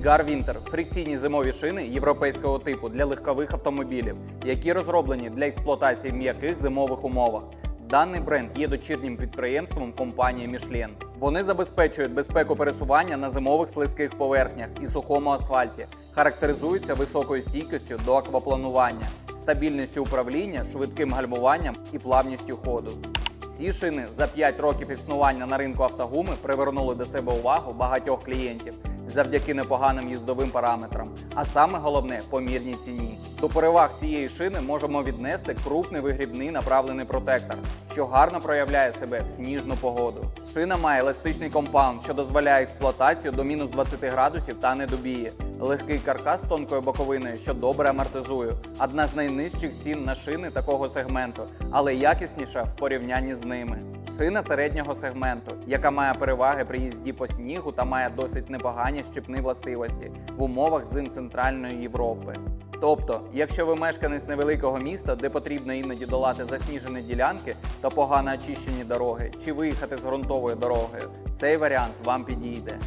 Ільгар Вінтер фрикційні зимові шини європейського типу для легкових автомобілів, які розроблені для експлуатації в м'яких зимових умовах. Даний бренд є дочірнім підприємством компанії Michelin. Вони забезпечують безпеку пересування на зимових слизьких поверхнях і сухому асфальті, характеризуються високою стійкістю до аквапланування, стабільністю управління, швидким гальмуванням і плавністю ходу. Ці шини за 5 років існування на ринку автогуми привернули до себе увагу багатьох клієнтів завдяки непоганим їздовим параметрам, а саме головне помірній ціні. До переваг цієї шини можемо віднести крупний вигрібний направлений протектор, що гарно проявляє себе в сніжну погоду. Шина має еластичний компаунд, що дозволяє експлуатацію до мінус 20 градусів та не добіє. Легкий каркас тонкою боковиною, що добре амортизує. Одна з найнижчих цін на шини такого сегменту, але якісніша в порівнянні з ними. Шина середнього сегменту, яка має переваги при їзді по снігу та має досить непогані щепні властивості в умовах зим Центральної Європи. Тобто, якщо ви мешканець невеликого міста, де потрібно іноді долати засніжені ділянки та погано очищені дороги, чи виїхати з ґрунтової дорогою, цей варіант вам підійде.